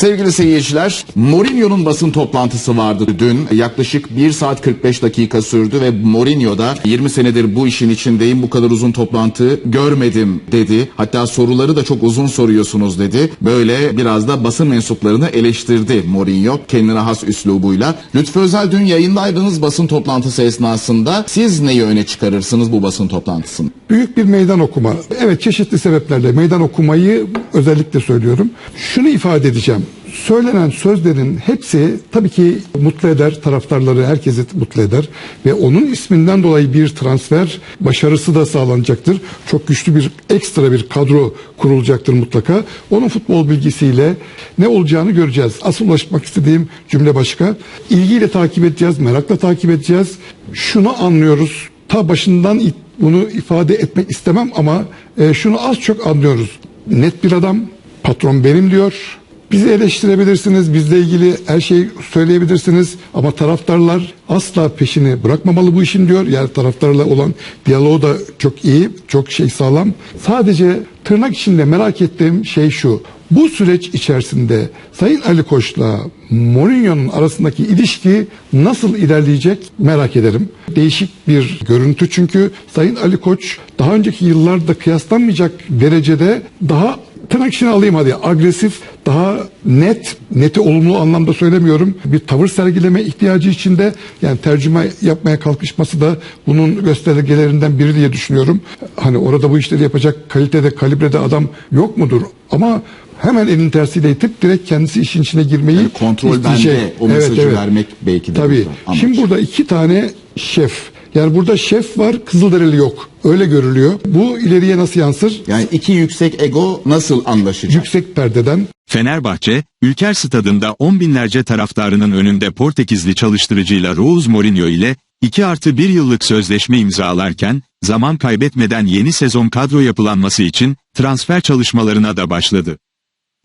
Sevgili seyirciler, Mourinho'nun basın toplantısı vardı dün. Yaklaşık 1 saat 45 dakika sürdü ve Mourinho da 20 senedir bu işin içindeyim bu kadar uzun toplantı görmedim dedi. Hatta soruları da çok uzun soruyorsunuz dedi. Böyle biraz da basın mensuplarını eleştirdi Mourinho kendine has üslubuyla. Lütfü Özel dün yayındaydınız basın toplantısı esnasında. Siz neyi öne çıkarırsınız bu basın toplantısını? Büyük bir meydan okuma. Evet çeşitli sebeplerle meydan okumayı özellikle söylüyorum. Şunu ifade edeceğim. Söylenen sözlerin hepsi tabii ki mutlu eder, taraftarları herkesi mutlu eder ve onun isminden dolayı bir transfer başarısı da sağlanacaktır. Çok güçlü bir ekstra bir kadro kurulacaktır mutlaka. Onun futbol bilgisiyle ne olacağını göreceğiz. Asıl ulaşmak istediğim cümle başka. İlgiyle takip edeceğiz, merakla takip edeceğiz. Şunu anlıyoruz. Ta başından bunu ifade etmek istemem ama e, şunu az çok anlıyoruz. Net bir adam, patron benim diyor. Bizi eleştirebilirsiniz, bizle ilgili her şeyi söyleyebilirsiniz ama taraftarlar asla peşini bırakmamalı bu işin diyor. Yani taraftarla olan diyaloğu da çok iyi, çok şey sağlam. Sadece tırnak içinde merak ettiğim şey şu. Bu süreç içerisinde Sayın Ali Koç'la Mourinho'nun arasındaki ilişki nasıl ilerleyecek merak ederim. Değişik bir görüntü çünkü Sayın Ali Koç daha önceki yıllarda kıyaslanmayacak derecede daha tırnak içine alayım hadi agresif daha net neti olumlu anlamda söylemiyorum bir tavır sergileme ihtiyacı içinde yani tercüme yapmaya kalkışması da bunun göstergelerinden biri diye düşünüyorum. Hani orada bu işleri yapacak kalitede kalibrede adam yok mudur ama hemen elin tersiyle itip direkt kendisi işin içine girmeyi Yani kontrol isteyecek. bende, o mesajı vermek belki de Tabii. burada. Şimdi burada iki tane şef. Yani burada şef var, Kızılderili yok. Öyle görülüyor. Bu ileriye nasıl yansır? Yani iki yüksek ego nasıl anlaşacak? Yüksek perdeden Fenerbahçe, Ülker Stadında on binlerce taraftarının önünde Portekizli çalıştırıcıyla Raul Mourinho ile 2 artı 1 yıllık sözleşme imzalarken, zaman kaybetmeden yeni sezon kadro yapılanması için transfer çalışmalarına da başladı.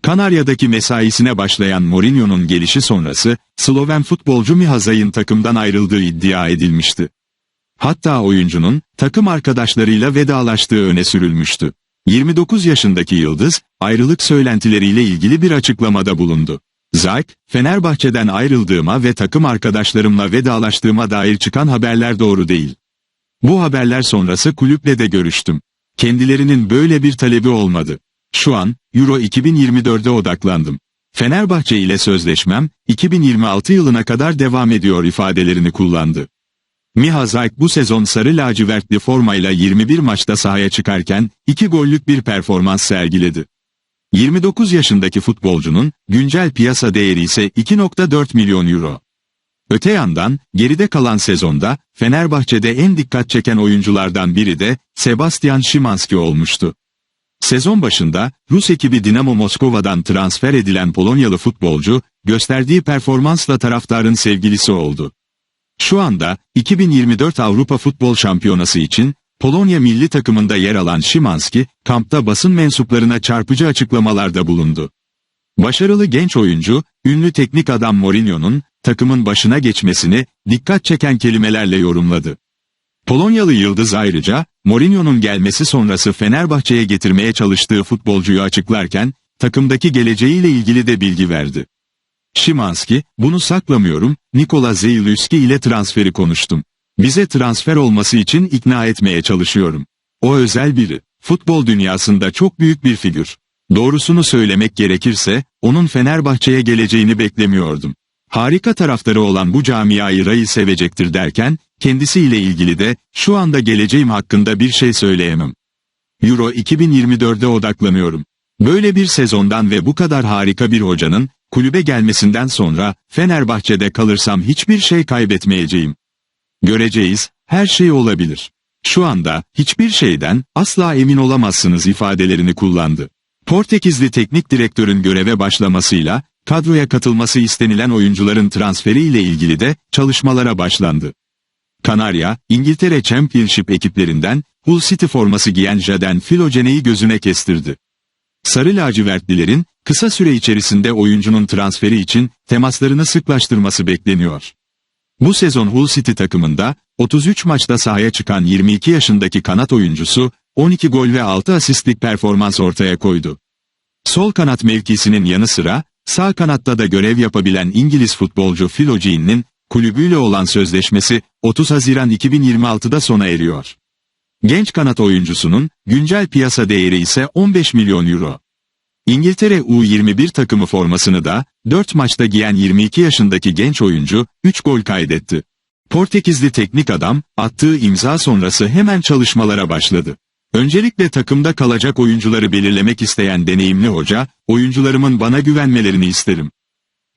Kanarya'daki mesaisine başlayan Mourinho'nun gelişi sonrası, Sloven futbolcu Mihazay'ın takımdan ayrıldığı iddia edilmişti. Hatta oyuncunun takım arkadaşlarıyla vedalaştığı öne sürülmüştü. 29 yaşındaki Yıldız, ayrılık söylentileriyle ilgili bir açıklamada bulundu. Zayk, Fenerbahçe'den ayrıldığıma ve takım arkadaşlarımla vedalaştığıma dair çıkan haberler doğru değil. Bu haberler sonrası kulüple de görüştüm. Kendilerinin böyle bir talebi olmadı. Şu an, Euro 2024'e odaklandım. Fenerbahçe ile sözleşmem, 2026 yılına kadar devam ediyor ifadelerini kullandı. Miha Zayk bu sezon sarı lacivertli formayla 21 maçta sahaya çıkarken 2 gollük bir performans sergiledi. 29 yaşındaki futbolcunun güncel piyasa değeri ise 2.4 milyon euro. Öte yandan geride kalan sezonda Fenerbahçe'de en dikkat çeken oyunculardan biri de Sebastian Szymanski olmuştu. Sezon başında Rus ekibi Dinamo Moskova'dan transfer edilen Polonyalı futbolcu gösterdiği performansla taraftarın sevgilisi oldu. Şu anda 2024 Avrupa Futbol Şampiyonası için Polonya milli takımında yer alan Szymanski, kampta basın mensuplarına çarpıcı açıklamalarda bulundu. Başarılı genç oyuncu, ünlü teknik adam Mourinho'nun takımın başına geçmesini dikkat çeken kelimelerle yorumladı. Polonyalı yıldız ayrıca, Mourinho'nun gelmesi sonrası Fenerbahçe'ye getirmeye çalıştığı futbolcuyu açıklarken, takımdaki geleceğiyle ilgili de bilgi verdi. Şimanski, bunu saklamıyorum, Nikola Zeyluski ile transferi konuştum. Bize transfer olması için ikna etmeye çalışıyorum. O özel biri. Futbol dünyasında çok büyük bir figür. Doğrusunu söylemek gerekirse, onun Fenerbahçe'ye geleceğini beklemiyordum. Harika taraftarı olan bu camiayı Ray'ı sevecektir derken, kendisiyle ilgili de, şu anda geleceğim hakkında bir şey söyleyemem. Euro 2024'e odaklanıyorum. Böyle bir sezondan ve bu kadar harika bir hocanın, kulübe gelmesinden sonra, Fenerbahçe'de kalırsam hiçbir şey kaybetmeyeceğim. Göreceğiz, her şey olabilir. Şu anda, hiçbir şeyden, asla emin olamazsınız ifadelerini kullandı. Portekizli teknik direktörün göreve başlamasıyla, kadroya katılması istenilen oyuncuların transferiyle ilgili de, çalışmalara başlandı. Kanarya, İngiltere Championship ekiplerinden, Hull City forması giyen Jaden Filogene'yi gözüne kestirdi. Sarı lacivertlilerin, kısa süre içerisinde oyuncunun transferi için temaslarını sıklaştırması bekleniyor. Bu sezon Hull City takımında 33 maçta sahaya çıkan 22 yaşındaki kanat oyuncusu 12 gol ve 6 asistlik performans ortaya koydu. Sol kanat mevkisinin yanı sıra sağ kanatta da görev yapabilen İngiliz futbolcu Phil O'Gean'in kulübüyle olan sözleşmesi 30 Haziran 2026'da sona eriyor. Genç kanat oyuncusunun güncel piyasa değeri ise 15 milyon euro. İngiltere U21 takımı formasını da 4 maçta giyen 22 yaşındaki genç oyuncu 3 gol kaydetti. Portekizli teknik adam attığı imza sonrası hemen çalışmalara başladı. Öncelikle takımda kalacak oyuncuları belirlemek isteyen deneyimli hoca, oyuncularımın bana güvenmelerini isterim.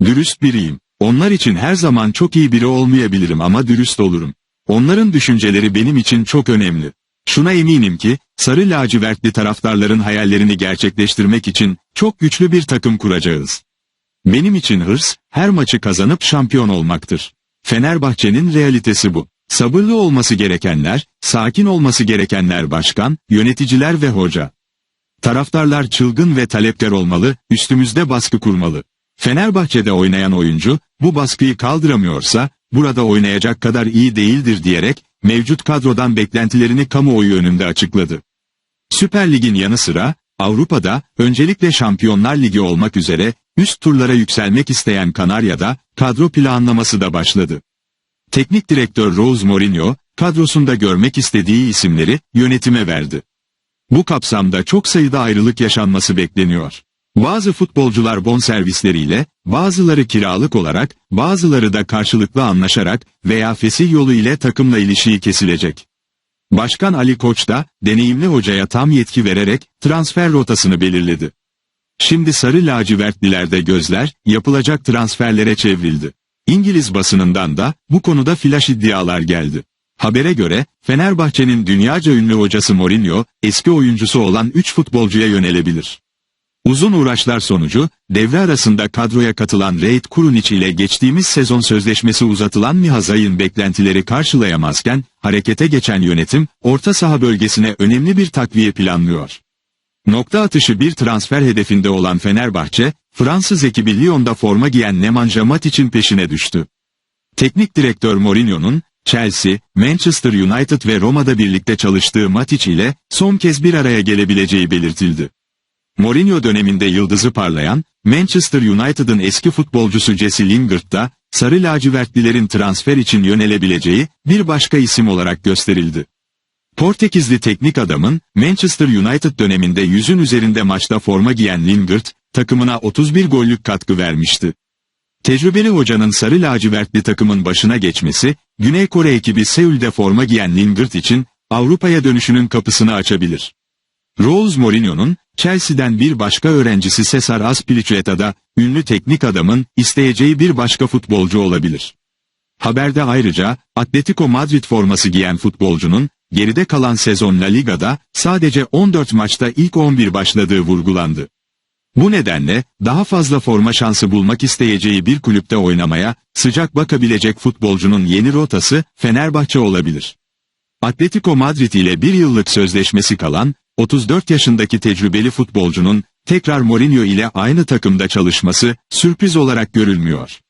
Dürüst biriyim. Onlar için her zaman çok iyi biri olmayabilirim ama dürüst olurum. Onların düşünceleri benim için çok önemli. Şuna eminim ki, sarı lacivertli taraftarların hayallerini gerçekleştirmek için çok güçlü bir takım kuracağız. Benim için hırs, her maçı kazanıp şampiyon olmaktır. Fenerbahçe'nin realitesi bu. Sabırlı olması gerekenler, sakin olması gerekenler başkan, yöneticiler ve hoca. Taraftarlar çılgın ve talepkar olmalı, üstümüzde baskı kurmalı. Fenerbahçe'de oynayan oyuncu, bu baskıyı kaldıramıyorsa, burada oynayacak kadar iyi değildir diyerek, mevcut kadrodan beklentilerini kamuoyu önünde açıkladı. Süper Lig'in yanı sıra, Avrupa'da, öncelikle Şampiyonlar Ligi olmak üzere, üst turlara yükselmek isteyen Kanarya'da, kadro planlaması da başladı. Teknik direktör Rose Mourinho, kadrosunda görmek istediği isimleri yönetime verdi. Bu kapsamda çok sayıda ayrılık yaşanması bekleniyor. Bazı futbolcular bonservisleriyle, bazıları kiralık olarak, bazıları da karşılıklı anlaşarak veya fesih yolu ile takımla ilişiği kesilecek. Başkan Ali Koç da, deneyimli hocaya tam yetki vererek, transfer rotasını belirledi. Şimdi sarı lacivertlilerde gözler, yapılacak transferlere çevrildi. İngiliz basınından da, bu konuda flash iddialar geldi. Habere göre, Fenerbahçe'nin dünyaca ünlü hocası Mourinho, eski oyuncusu olan 3 futbolcuya yönelebilir. Uzun uğraşlar sonucu, devre arasında kadroya katılan Reid Kurunic ile geçtiğimiz sezon sözleşmesi uzatılan Mihazay'ın beklentileri karşılayamazken, harekete geçen yönetim, orta saha bölgesine önemli bir takviye planlıyor. Nokta atışı bir transfer hedefinde olan Fenerbahçe, Fransız ekibi Lyon'da forma giyen Nemanja Matic'in peşine düştü. Teknik direktör Mourinho'nun, Chelsea, Manchester United ve Roma'da birlikte çalıştığı Matic ile son kez bir araya gelebileceği belirtildi. Mourinho döneminde yıldızı parlayan, Manchester United'ın eski futbolcusu Jesse Lingard da, Sarı lacivertlilerin transfer için yönelebileceği bir başka isim olarak gösterildi. Portekizli teknik adamın, Manchester United döneminde yüzün üzerinde maçta forma giyen Lingard, takımına 31 gollük katkı vermişti. Tecrübeli hocanın sarı lacivertli takımın başına geçmesi, Güney Kore ekibi Seul'de forma giyen Lingard için, Avrupa'ya dönüşünün kapısını açabilir. Rose Mourinho'nun, Chelsea'den bir başka öğrencisi Cesar Azpilicueta'da, ünlü teknik adamın, isteyeceği bir başka futbolcu olabilir. Haberde ayrıca, Atletico Madrid forması giyen futbolcunun, geride kalan sezon La Liga'da, sadece 14 maçta ilk 11 başladığı vurgulandı. Bu nedenle, daha fazla forma şansı bulmak isteyeceği bir kulüpte oynamaya, sıcak bakabilecek futbolcunun yeni rotası, Fenerbahçe olabilir. Atletico Madrid ile bir yıllık sözleşmesi kalan, 34 yaşındaki tecrübeli futbolcunun, tekrar Mourinho ile aynı takımda çalışması, sürpriz olarak görülmüyor.